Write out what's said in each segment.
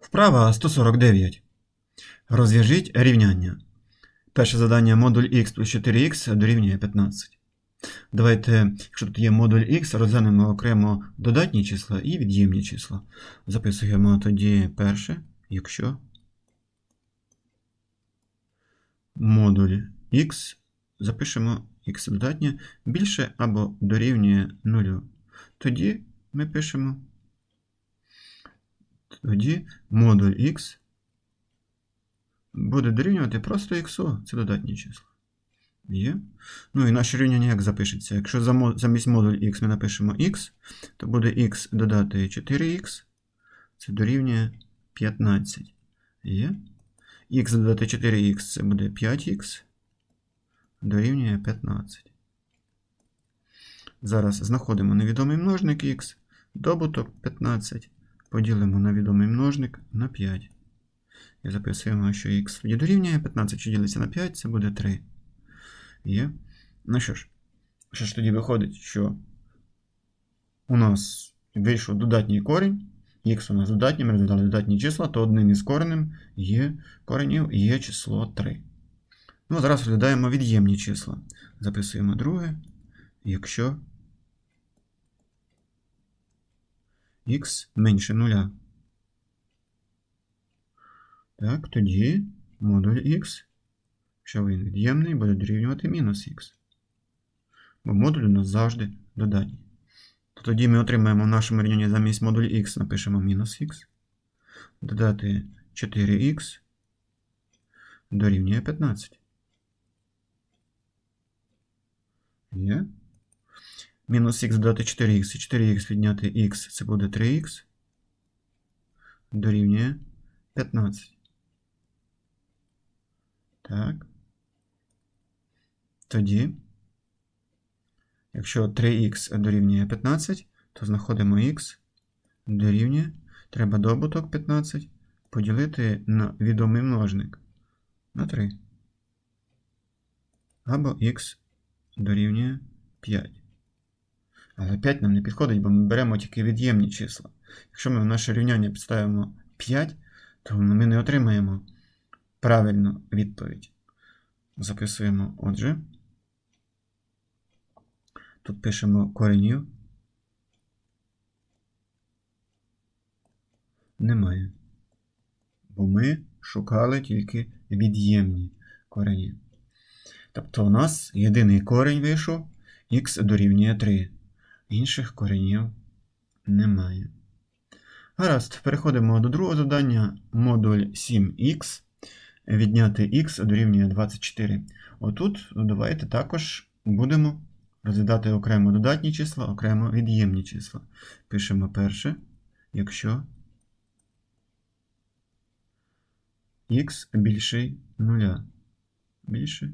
Вправа 149. Розв'яжіть рівняння. Перше завдання модуль x плюс 4х дорівнює 15. Давайте, якщо тут є модуль x, розглянемо окремо додатні числа і від'ємні числа. Записуємо тоді перше, якщо модуль x, запишемо x додатнє більше або дорівнює 0. Тоді ми пишемо тоді модуль x буде дорівнювати просто x, це додатні числа. Є. Ну і наше рівняння як запишеться? Якщо замість модуль x ми напишемо x, то буде x додати 4x, це дорівнює 15. Є. x додати 4x це буде 5x, дорівнює 15. Зараз знаходимо невідомий множник x, добуток 15 поділимо на відомий множник на 5. І записуємо, що х тоді дорівнює 15, що ділиться на 5, це буде 3. Є. Ну що ж, що ж тоді виходить, що у нас вийшов додатній корінь, х у нас додатній, ми розглядали додатні числа, то одним із коренем є коренів є число 3. Ну, зараз розглядаємо від'ємні числа. Записуємо друге, якщо х менше нуля. Так, тоді модуль х, якщо він від'ємний, буде дорівнювати мінус х. Бо модуль у нас завжди додатній. То тоді ми отримаємо в нашому рівнянні замість модуль х напишемо мінус х. Додати 4х дорівнює 15. Є. Мінус х додати 4х і 4х відняти х, це буде 3х. Дорівнює 15. Так. Тоді, якщо 3х дорівнює 15, то знаходимо х дорівнює. Треба добуток 15 поділити на відомий множник на 3. Або х дорівнює 5. Але 5 нам не підходить, бо ми беремо тільки від'ємні числа. Якщо ми в наше рівняння підставимо 5, то ми не отримаємо правильну відповідь. Записуємо, отже. Тут пишемо коренів. Немає. Бо ми шукали тільки від'ємні корені. Тобто у нас єдиний корень вийшов, х дорівнює 3. Інших коренів немає. Гаразд, переходимо до другого завдання. Модуль 7х. Відняти х дорівнює 24. Отут давайте також будемо розглядати окремо додатні числа, окремо від'ємні числа. Пишемо перше, якщо х більший 0. Більше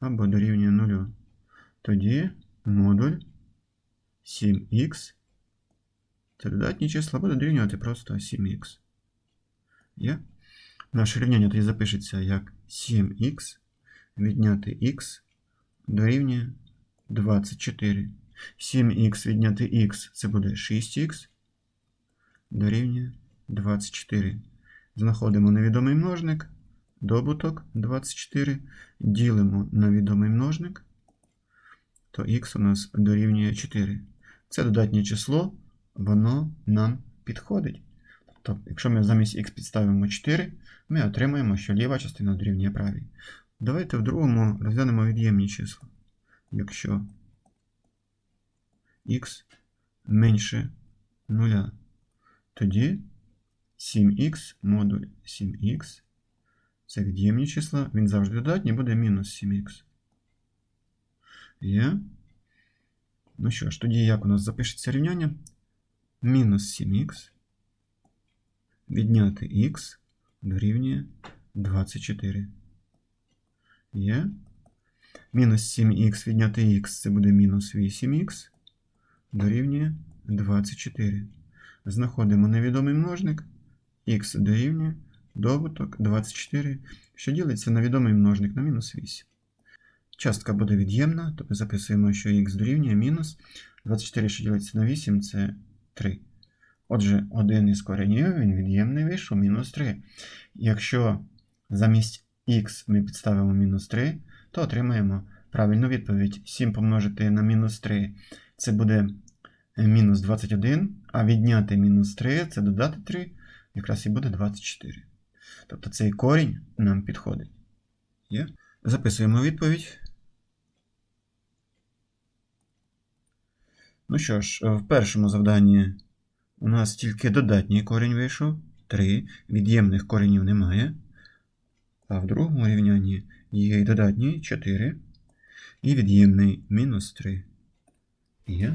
або дорівнює 0. Тоді модуль 7х. Це додатні числа буде дорівнювати просто 7х. Є? Наше рівняння тоді запишеться як 7х відняти х дорівнює 24. 7х відняти х це буде 6х дорівнює 24. Знаходимо невідомий множник, добуток 24, ділимо на відомий множник, то х у нас дорівнює 4. Це додатнє число, воно нам підходить. Тобто, якщо ми замість х підставимо 4, ми отримаємо, що ліва частина дорівнює правій. Давайте в другому розглянемо від'ємні числа. Якщо х менше 0, тоді 7х модуль 7х. Це від'ємні числа, він завжди додатній, буде мінус 7х. Є. Ну що ж, тоді як у нас запишеться рівняння? Мінус 7х відняти х дорівнює 24. Є. Мінус 7х відняти х це буде мінус 8х дорівнює 24. Знаходимо невідомий множник. х дорівнює добуток 24, що ділиться на відомий множник на мінус 8. Частка буде від'ємна, тобто записуємо, що х дорівнює мінус 24, що ділиться на 8, це 3. Отже, один із коренів, він від'ємний вийшов мінус 3. Якщо замість х ми підставимо мінус 3, то отримаємо правильну відповідь. 7 помножити на мінус 3 це буде е, мінус 21, а відняти мінус 3 це додати 3, якраз і буде 24. Тобто цей корінь нам підходить. Записуємо відповідь. Ну що ж, в першому завданні у нас тільки додатній корінь вийшов 3, від'ємних коренів немає. А в другому рівнянні є і додатній 4, і від'ємний мінус 3. Є.